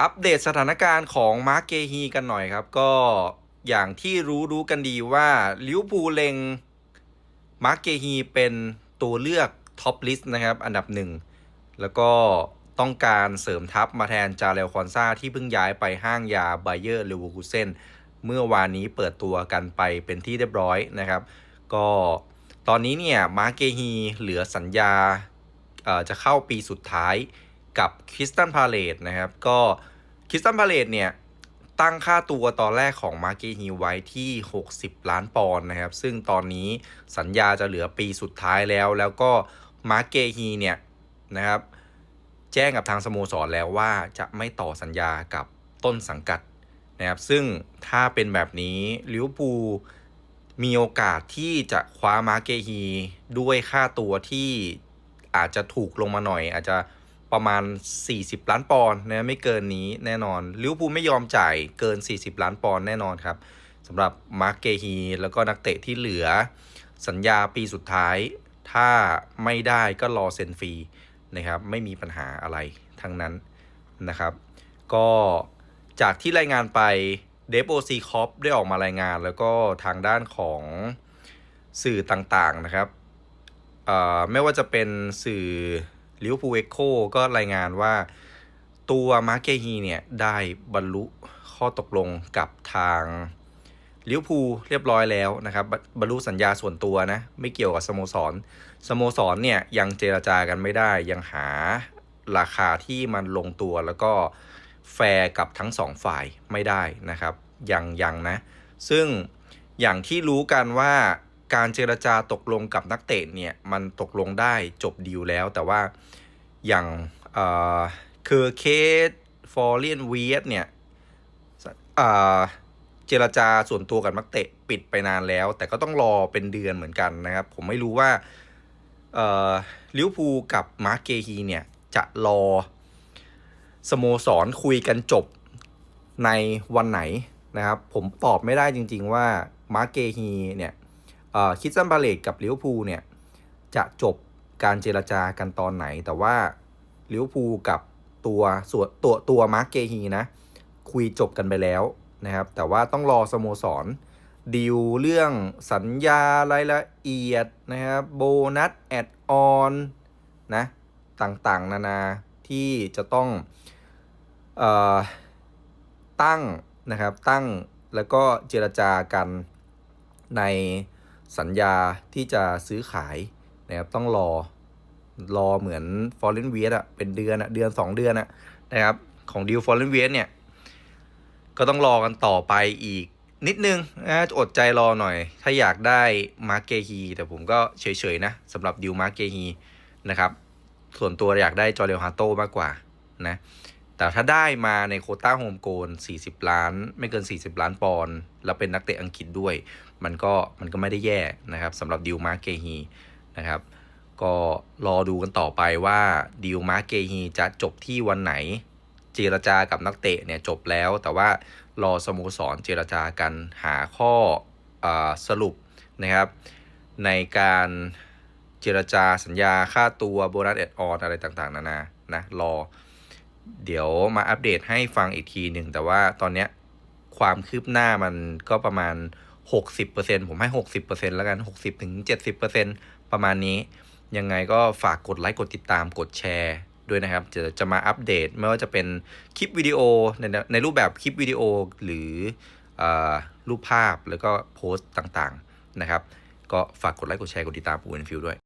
อัปเดตสถานการณ์ของมาร์เกฮีกันหน่อยครับ ก็อย่างที่รู้รู้กันดีว่าลิวพูเลงมาร์เกฮีเป็นตัวเลือกท็อปลิสต์นะครับ อันดับหนึ่ง แล้วก็ต้องการเสริมทัพมาแทนจาเลคอนซาที่เพิ่งย้ายไปห้างยาไบเยอร์เลวอร์คูเซนเมื่อวานนี้เปิดตัวกันไปเป็นที่เรียบร้อยนะครับ ก็ตอนนี้เนี่ยมาเกฮีเหลือสัญญาเอ่อจะเข้าปีสุดท้ายกับคริสตันพาเลตนะครับ ก็ คริสตันพาเลตเนี่ย ตั้งค่าตัวตอนแรกของมาร์เกฮีไว้ที่ 60 ล้านปอนด์นะครับ ซึ่งตอนนี้สัญญาจะเหลือปีสุดท้ายแล้ว แล้วก็มาร์เกฮีเนี่ยนะครับแจ้งกับทางสโมสรแล้วว่าจะไม่ต่อสัญญากับต้นสังกัดนะครับ ซึ่งถ้าเป็นแบบนี้ลิวอร์พูมีโอกาสที่จะคว้ามาเกฮีด้วยค่าตัวที่อาจจะถูกลงมาหน่อย อาจจะ ประมาณ 40 ล้านปอนด์นะไม่เกินนี้แน่นอนลิเวอร์พูลไม่ยอมจ่ายเกิน 40 ล้านปอนด์แน่นอนครับสำหรับมาร์เกฮีแล้วก็นักเตะที่เหลือ สัญญาปีสุดท้าย ถ้าไม่ได้ก็รอเซ็นฟรีนะครับไม่มีปัญหาอะไรทั้งนั้นนะครับ ก็จากที่รายงานไปเดฟโอซีคอปได้ออกมารายงาน แล้วก็ทางด้านของสื่อต่างๆนะครับเอ่อไม่ว่าจะเป็นสื่อ ลิเวอร์พูลเอ็กโคก็รายงานว่าตัวมาเกฮีเนี่ยได้บรรลุข้อตกลงกับทางลิเวอร์พูลเรียบร้อยแล้วนะครับบบรรลุสัญญาส่วนตัวนะ ไม่เกี่ยวกับสโมสร สโมสรเนี่ยยังเจรจากันไม่ได้ยังหาราคาที่มันลงตัวแล้วก็แฟร์กับทั้งสองฝ่ายไม่ได้นะครับ ยังยังนะ ซึ่งอย่างที่รู้กันว่า การเจรจาตกลงกับนักเตะเนี่ยมันตกลงได้จบดีลแล้ว แต่ว่าอย่างคือเคสฟอร์เรียนวีสเนี่ยเจรจาส่วนตัวกับนักเตะปิดไปนานแล้ว แต่ก็ต้องรอเป็นเดือนเหมือนกันนะครับ ผมไม่รู้ว่าลิวพูกับมาร์เกฮีเนี่ยจะรอสโมสรคุยกันจบในวันไหนนะครับ ผมตอบไม่ได้จริง ๆ ว่ามาร์เกฮีเนี่ย คิดซันบาเลตกับลิเวอร์พูลเนี่ย จะจบการเจรจากันตอนไหน แต่ว่าลิเวอร์พูลกับตัวส่วนตัวตัวมาร์กเกฮีนะ คุยจบกันไปแล้วนะครับ แต่ว่าต้องรอสโมสรดีลเรื่องสัญญารายละเอียดนะครับโบนัสแอดออนนะต่างๆ นานาที่จะต้องออตั้งนะครับตั้งแล้วก็เจรจากันใน สัญญาที่จะซื้อขายนะครับต้องรอรอเหมือน f o r e i g n w e s t อะเป็นเดือนอะเดือน 2 เดือนอะนะครับของดีล f o r e i g n w e s t เนี่ย ก็ต้องรอกันต่อไปอีกนิดนึงนะอดใจรอหน่อย ถ้าอยากได้มาร์เกฮีแต่ผมก็เฉยๆนะสำหรับดิวมาร์เกฮีนะครับ ส่วนตัวอยากได้จอเรลฮาโต้มากกว่านะ แต่ถ้าได้มาในโคต้าโฮมโกน40 ล้าน ไม่เกิน 40 ล้านปอนด์แล้วเป็นนักเตะอังกฤษด้วย มันก็มันก็ไม่ได้แย่นะครับสำหรับดิวมาร์เกฮีนะครับก็รอดูกันต่อไปว่าดิวมาร์เกฮีจะจบที่วันไหน เจรจากับนักเตะเนี่ยจบแล้ว แต่ว่ารอสโมสรเจรจากันหาข้ออสรุปนะครับ ในการเจรจาสัญญาค่าตัวโบนัสแอดออนอะไรต่างๆ นานานะรอ เดี๋ยวมาอัปเดตให้ฟังอีกทีหนึ่ง แต่ว่าตอนเนี้ยความคืบหน้ามันก็ประมาณ 60%ผมให้ 60%แล้วกัน 60ถึง70%ประมาณนี้ ยังไงก็ฝากกดไลค์กดติดตามกดแชร์ด้วยนะครับจะจะมาอัปเดตไม่ว่าจะเป็นคลิปวิดีโอในในรูปแบบคลิปวิดีโอหรืออารูปภาพแล้วก็โพสต์ต่างๆนะครับ ก็ฝากกดไลค์กดแชร์กดติดตามปูนฟิวด้วย